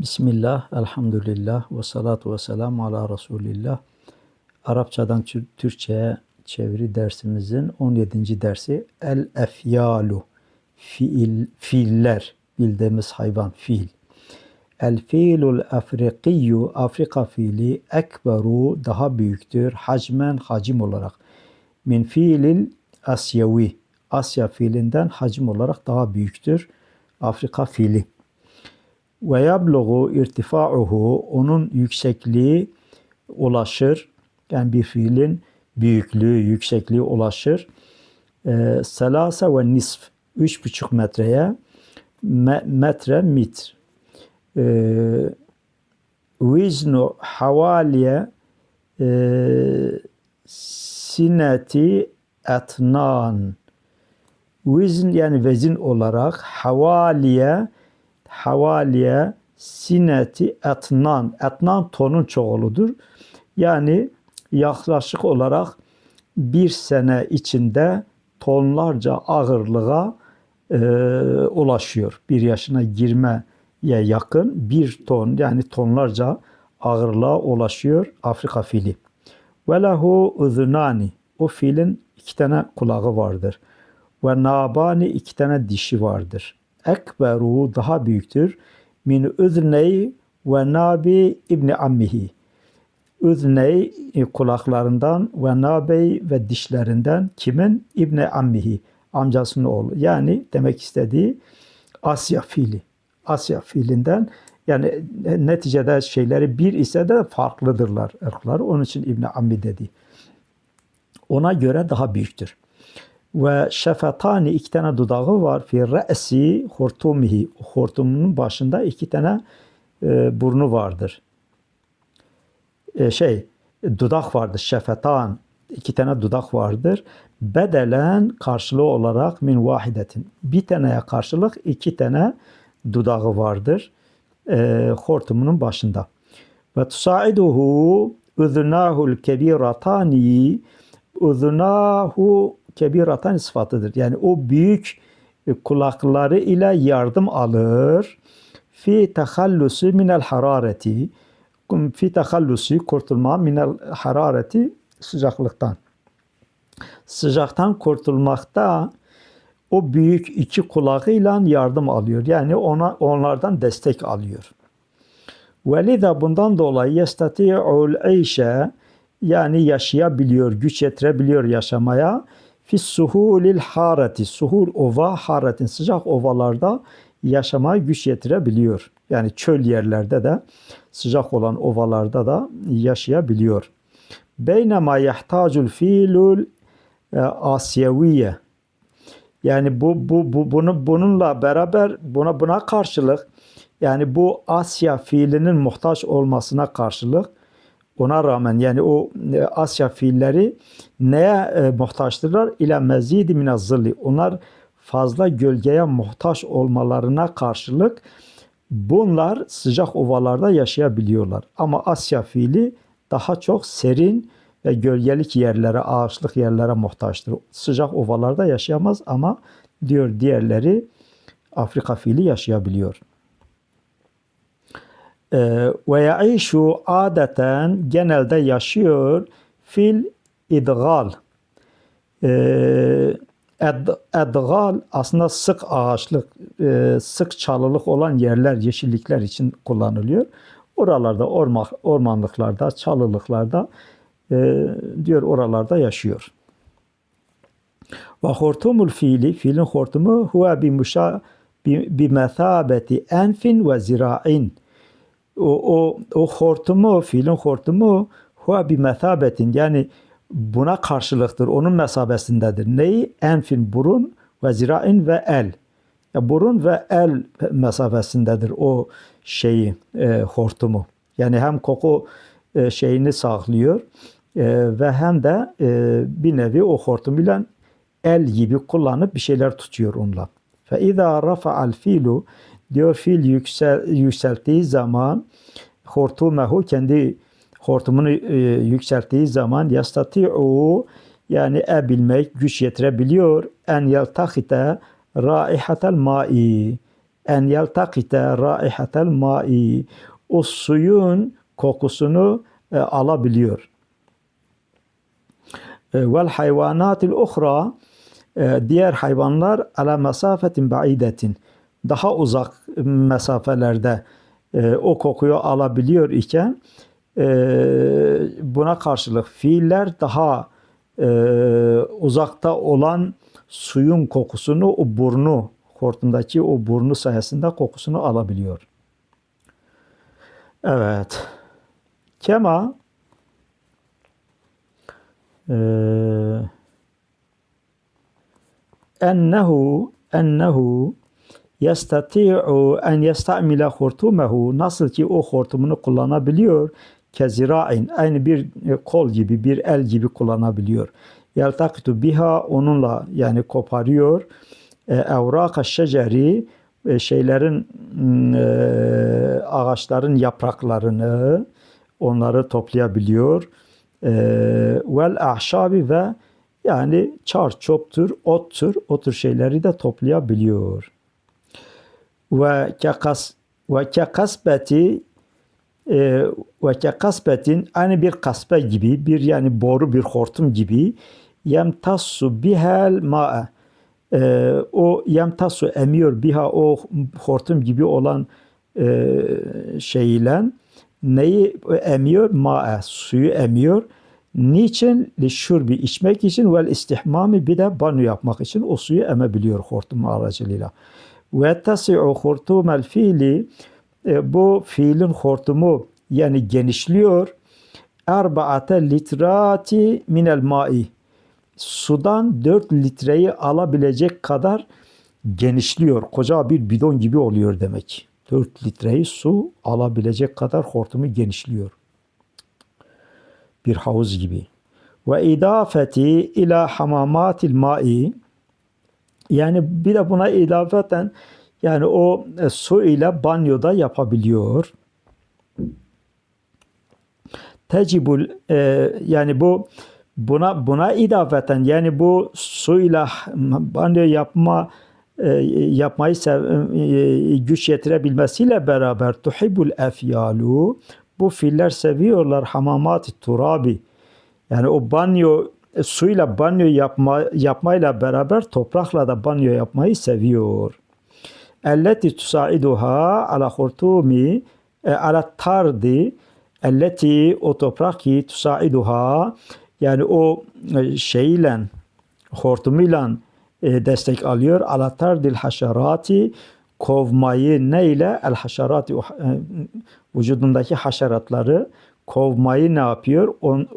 Bismillah, elhamdülillah ve salatu ve selamu ala Resulillah. Arapçadan Tür- Türkçe'ye çeviri dersimizin 17. dersi El Efyalu. Fiil, fiiller. Bildiğimiz hayvan, fiil. El fiilul afrikiyyu, Afrika fiili ekberu, daha büyüktür, hacmen, hacim olarak. Min fiilil Asyavi, Asya fiilinden hacim olarak daha büyüktür. Afrika fiili ve yabluğu irtifa'uhu onun yüksekliği ulaşır. Yani bir fiilin büyüklüğü, yüksekliği ulaşır. E, ve nisf üç buçuk metreye me, metre mitr. E, viznu havaliye e, sineti etnan. Vizn yani vezin olarak havaliye havaliye sineti etnan. Etnan tonun çoğuludur. Yani yaklaşık olarak bir sene içinde tonlarca ağırlığa e, ulaşıyor. Bir yaşına girmeye yakın bir ton yani tonlarca ağırlığa ulaşıyor Afrika fili. Ve lehu uzunani. O filin iki tane kulağı vardır. Ve nabani iki tane dişi vardır. Ekberu daha büyüktür. Min üzney ve nabi ibni ammihi. Üzney e, kulaklarından ve nabey ve dişlerinden kimin? İbni ammihi. Amcasının oğlu. Yani demek istediği Asya fili. Asya filinden yani neticede şeyleri bir ise de farklıdırlar ırkları. Onun için İbni Ammi dedi. Ona göre daha büyüktür. Ve şefetani iki tane dudağı var. Fi re'si hortumihi. Hortumunun başında iki tane e, burnu vardır. E, şey dudak vardır. Şefetan iki tane dudak vardır. Bedelen karşılığı olarak min vahidetin. Bir taneye karşılık iki tane dudağı vardır. E, hortumunun başında. Ve tusaiduhu uzunahul kebiratani uzunahu kebiratan sıfatıdır. Yani o büyük kulakları ile yardım alır. Fi tehallusu minel harareti fi tehallusu kurtulma minel harareti sıcaklıktan. Sıcaktan kurtulmakta o büyük iki kulağıyla yardım alıyor. Yani ona onlardan destek alıyor. Velida bundan dolayı yestati'ul eyşe yani yaşayabiliyor, güç yetirebiliyor yaşamaya. Fis suhulil harati. Suhul ova haratin sıcak ovalarda yaşamaya güç yetirebiliyor. Yani çöl yerlerde de sıcak olan ovalarda da yaşayabiliyor. Beynema yahtacul filul e, asyaviye. Yani bu, bu, bu bunu bununla beraber buna buna karşılık yani bu Asya fiilinin muhtaç olmasına karşılık ona rağmen yani o e, Asya fiilleri neye e, muhtaçtırlar? İle mezidi minaz. Onlar fazla gölgeye muhtaç olmalarına karşılık bunlar sıcak ovalarda yaşayabiliyorlar. Ama Asya fiili daha çok serin ve gölgelik yerlere, ağaçlık yerlere muhtaçtır. Sıcak ovalarda yaşayamaz ama diyor diğerleri Afrika fiili yaşayabiliyor. Ee, ve yaişu adeten genelde yaşıyor fil idgal. Ee, ed, edgal aslında sık ağaçlık, e, sık çalılık olan yerler, yeşillikler için kullanılıyor. Oralarda, orman, ormanlıklarda, çalılıklarda e, diyor oralarda yaşıyor. Ve hortumul fiili, fiilin hortumu huve bi muşa bi methabeti enfin ve zira'in o, o, o hortumu, fiilin hortumu huve bir methabetin yani buna karşılıktır. Onun mesabesindedir. Neyi? Enfin burun ve zirain ve el. Ya burun ve el mesafesindedir o şeyi e, hortumu. Yani hem koku e, şeyini saklıyor e, ve hem de e, bir nevi o hortumuyla el gibi kullanıp bir şeyler tutuyor onunla. İzâ rafa'al filu diyor fiil yüksel, yükselttiği zaman hortumehu kendi hortumunu e, yükselttiği zaman yastati'u yani ebilmek, güç yetirebiliyor en yeltakite raihatel mai en yeltakite raihatel mai. O suyun kokusunu e, alabiliyor. E, vel hayvanatil uhra e, diğer hayvanlar ala mesafetin baidetin daha uzak mesafelerde e, o kokuyu alabiliyor iken e, buna karşılık fiiller daha e, uzakta olan suyun kokusunu o burnu hortumdaki o burnu sayesinde kokusunu alabiliyor. Evet. Kema eee ennehu ennehu yestati'u en yestamile hortumehu nasıl ki o hortumunu kullanabiliyor kezirain aynı bir e, kol gibi bir el gibi kullanabiliyor. Yeltakitu biha onunla yani koparıyor. E, evraka şeceri e, şeylerin mm, ağaçların yapraklarını onları toplayabiliyor. Vel ahşabi ve yani çar çoptur, ottur, o tür şeyleri de toplayabiliyor. Ve kekas ve kekasbeti e, ve kekasbetin aynı bir kasbe gibi, bir yani boru bir hortum gibi yemtassu bihel ma'e e, o yemtassu emiyor biha o hortum gibi olan e, şeyle neyi emiyor? Ma'e suyu emiyor. Niçin? Li şurbi içmek için vel istihmami bir de banyo yapmak için o suyu emebiliyor hortum aracılığıyla. Ve tasi'u hortumel fiili bu fiilin hortumu yani genişliyor. Erbaate litrati minel mai. Sudan 4 litreyi alabilecek kadar genişliyor. Koca bir bidon gibi oluyor demek. 4 litreyi su alabilecek kadar hortumu genişliyor bir havuz gibi. Ve idafeti ila hamamatil mai yani bir de buna ilafeten yani o e, su ile banyoda yapabiliyor. Tecibul e, yani bu buna buna idafeten yani bu suyla banyo yapma e, yapmayı sev, e, güç yetirebilmesiyle beraber tuhibul efyalu bu filler seviyorlar hamamat turabi. Yani o banyo e, suyla banyo yapma, yapmayla beraber toprakla da banyo yapmayı seviyor. Elleti tusaiduha ala hurtumi e, ala tardi elleti o toprak ki tusaiduha yani o e, şeyle hortumuyla e, destek alıyor. Ala tardil haşerati kovmayı neyle? El haşerati e, vücudundaki haşeratları kovmayı ne yapıyor? On,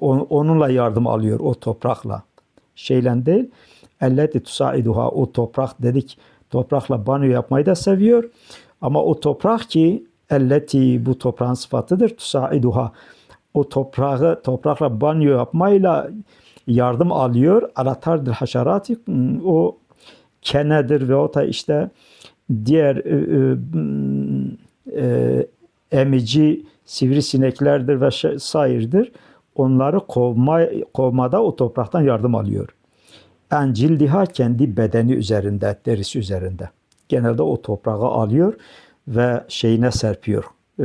on, onunla yardım alıyor o toprakla. Şeyle değil. Elleti tusaiduha o toprak dedik. Toprakla banyo yapmayı da seviyor. Ama o toprak ki elleti bu toprağın sıfatıdır. Tusaiduha o toprağı toprakla banyo yapmayla yardım alıyor. Alatardır haşerati o kenedir ve o da işte diğer e, e, e emici sivrisineklerdir ve sayırdır. Onları kovma, kovmada o topraktan yardım alıyor. En cildiha kendi bedeni üzerinde, derisi üzerinde. Genelde o toprağı alıyor ve şeyine serpiyor. Ee,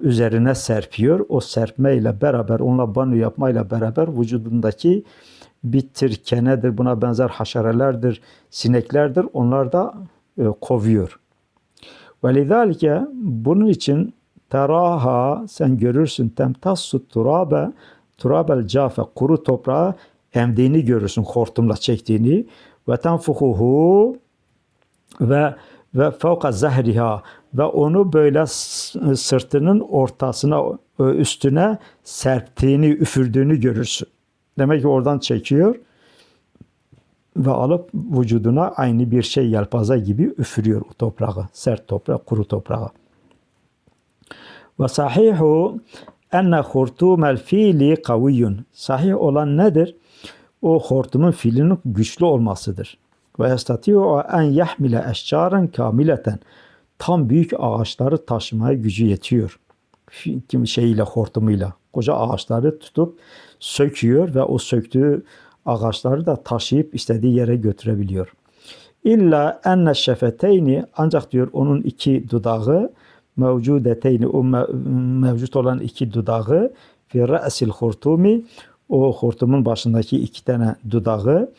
üzerine serpiyor. O serpmeyle beraber, onunla banyo yapmayla beraber vücudundaki bittir, kenedir, buna benzer haşerelerdir, sineklerdir. Onlar da e, kovuyor. Ve lidalike bunun için teraha sen görürsün temtassu turabe turabel cafe kuru toprağı emdiğini görürsün hortumla çektiğini ve tenfuhuhu ve ve fevka zehriha ve onu böyle sırtının ortasına üstüne serptiğini, üfürdüğünü görürsün. Demek ki oradan çekiyor ve alıp vücuduna aynı bir şey yelpaze gibi üfürüyor o toprağı. Sert toprak, kuru toprağı. Ve sahihu enne hurtumel fiili kaviyyun. Sahih olan nedir? O hortumun fiilinin güçlü olmasıdır. Ve yestati'u en yahmile eşcaren kamileten. Tam büyük ağaçları taşımaya gücü yetiyor. Kim şeyiyle hortumuyla. Koca ağaçları tutup söküyor ve o söktüğü ağaçları da taşıyıp istediği yere götürebiliyor. İlla enne şefeteyni ancak diyor onun iki dudağı mevcudeteyni o me- mevcut olan iki dudağı fi ra'sil hurtumi o hortumun başındaki iki tane dudağı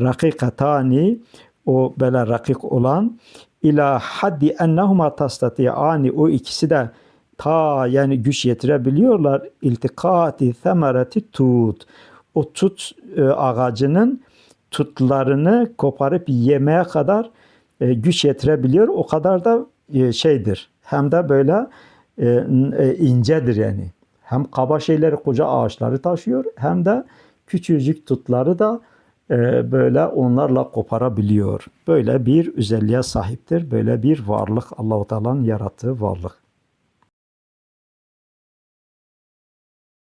rakikatani o böyle rakik olan ila haddi ennehuma tastati'ani o ikisi de ta yani güç yetirebiliyorlar iltikati semereti tut o tut e, ağacının tutlarını koparıp yemeye kadar e, güç yetirebiliyor. O kadar da e, şeydir. Hem de böyle e, e, incedir yani. Hem kaba şeyleri koca ağaçları taşıyor hem de küçücük tutları da e, böyle onlarla koparabiliyor. Böyle bir özelliğe sahiptir. Böyle bir varlık Allahu Teala'nın yarattığı varlık.